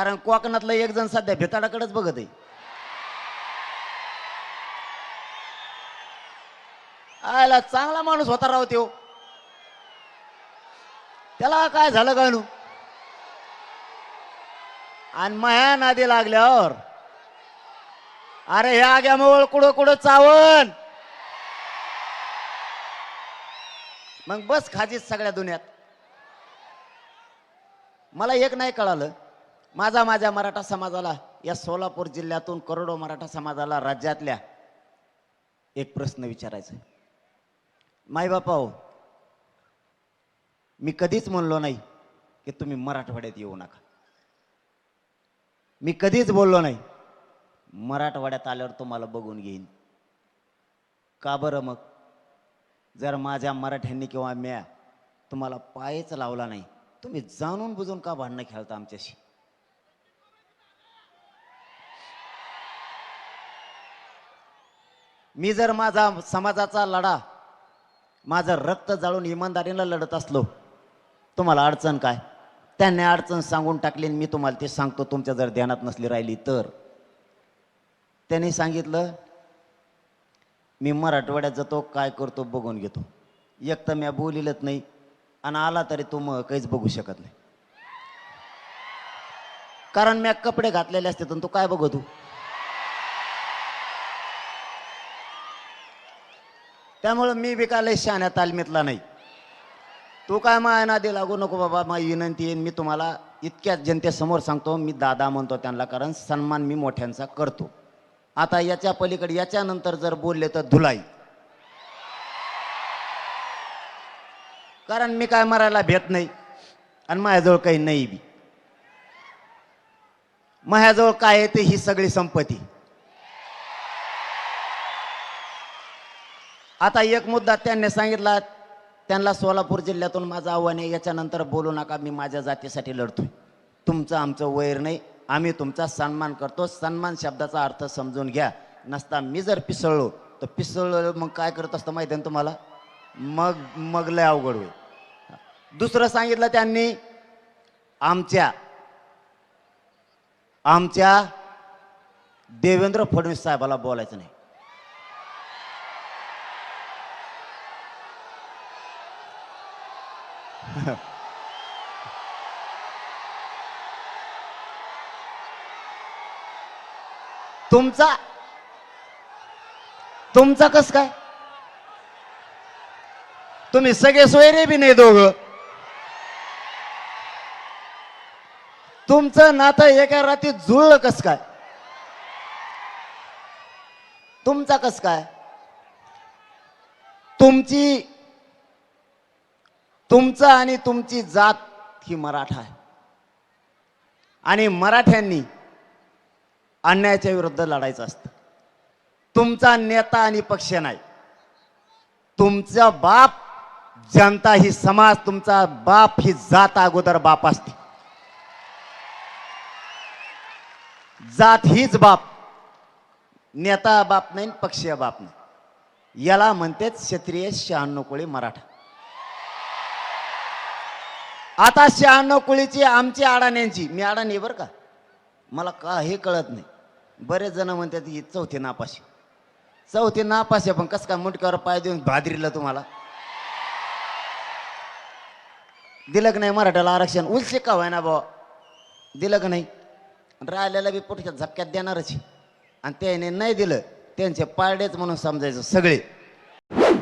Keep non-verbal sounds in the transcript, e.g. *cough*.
कारण कोकणातलं एक जण सध्या भेताडाकडेच बघत आहे. आयला चांगला माणूस होता राव त्यो. त्याला काय झालं काय नू आणि माया नादी लागल्यावर अरे ह्या आग्यामुळे कुठं कुठं चावण मग बस खाजीच सगळ्या दुनियात. मला एक नाही कळालं. माझा माझ्या मराठा समाजाला या सोलापूर जिल्ह्यातून करोडो मराठा समाजाला राज्यातल्या एक प्रश्न विचारायचा आहे. हो मी कधीच म्हणलो नाही की तुम्ही मराठवाड्यात येऊ नका. मी कधीच बोललो नाही मराठवाड्यात आल्यावर तुम्हाला बघून घेईन. का बरं मग? जर माझ्या मराठ्यांनी किंवा म्या तुम्हाला पायच लावला नाही तुम्ही जाणून बुजून का भांडणं खेळता आमच्याशी? मी जर माझा समाजाचा लढा माझं रक्त जाळून इमानदारीनं लढत असलो तुम्हाला अडचण काय? त्यांनी अडचण सांगून टाकली आणि मी तुम्हाला ते सांगतो तुमच्या जर ध्यानात नसली राहिली तर. त्यांनी सांगितलं मी मराठवाड्यात जातो काय करतो बघून घेतो. एक तर मी बोलिलत नाही आणि आला तरी तू मग काहीच बघू शकत नाही. कारण मी कपडे घातलेले असते तर तू काय बघतो त्यामुळं मी विकायला शहाण्या तालमीतला नाही. तू काय माया नादी लागू नको बाबा माझी विनंती आहे मी तुम्हाला इतक्या जनतेसमोर सांगतो मी दादा म्हणतो त्यांना कारण सन्मान मी मोठ्यांचा करतो. आता याच्या पलीकडे याच्यानंतर जर बोलले तर धुलाई. कारण मी काय मरायला भेट नाही आणि माझ्याजवळ काही नाही बी. माझ्याजवळ काय आहे ते ही सगळी संपत्ती. आता एक मुद्दा त्यांनी सांगितला त्यांना सोलापूर जिल्ह्यातून माझं आव्हान आहे याच्यानंतर बोलू नका मी माझ्या जातीसाठी लढतोय. तुमचं आमचं वैर नाही आम्ही तुमचा सन्मान करतो. सन्मान शब्दाचा अर्थ समजून घ्या. नसता मी जर पिसळलो तर पिसळलो मग काय करत असतं माहिती आहे तुम्हाला? मग मग लय अवघड होईल. दुसरं सांगितलं त्यांनी आमच्या आमच्या देवेंद्र फडणवीस साहेबाला बोलायचं नाही. *laughs* तुमचा तुमचा कस काय? तुम्ही सगळे सोयरे बी नाही दोघं. तुमचं नातं एका रात्री जुळलं कस काय? तुमचा कस काय? तुमची तुमचं आणि तुमची जात ही मराठा आहे. आणि मराठ्यांनी अन्यायाच्या विरुद्ध लढायचं असतं. तुमचा नेता आणि पक्ष नाही. तुमचा बाप जनता ही समाज तुमचा बाप ही जात अगोदर बाप असते. जात हीच बाप. नेता बाप नाही पक्षीय बाप नाही. याला म्हणतेच क्षत्रिय शहाण्णव कोळी मराठा. आता शहाण्णव कुळीची आमची अडाण्यांची मी अडाणी बरं का? मला का हे कळत नाही. बरेच जण म्हणतात ही चौथी नापाशी. चौथी नापाशी पण कसं काय मुटक्यावर पाय देऊन भादरीला तुम्हाला? दिलं नाही मराठ्याला आरक्षण? उलसे का ना भाऊ? दिलं नाही? राहिलेला बी पुढच्या झपक्यात देणारच आणि त्याने नाही दिलं त्यांचे पारडेच म्हणून समजायचं सगळे.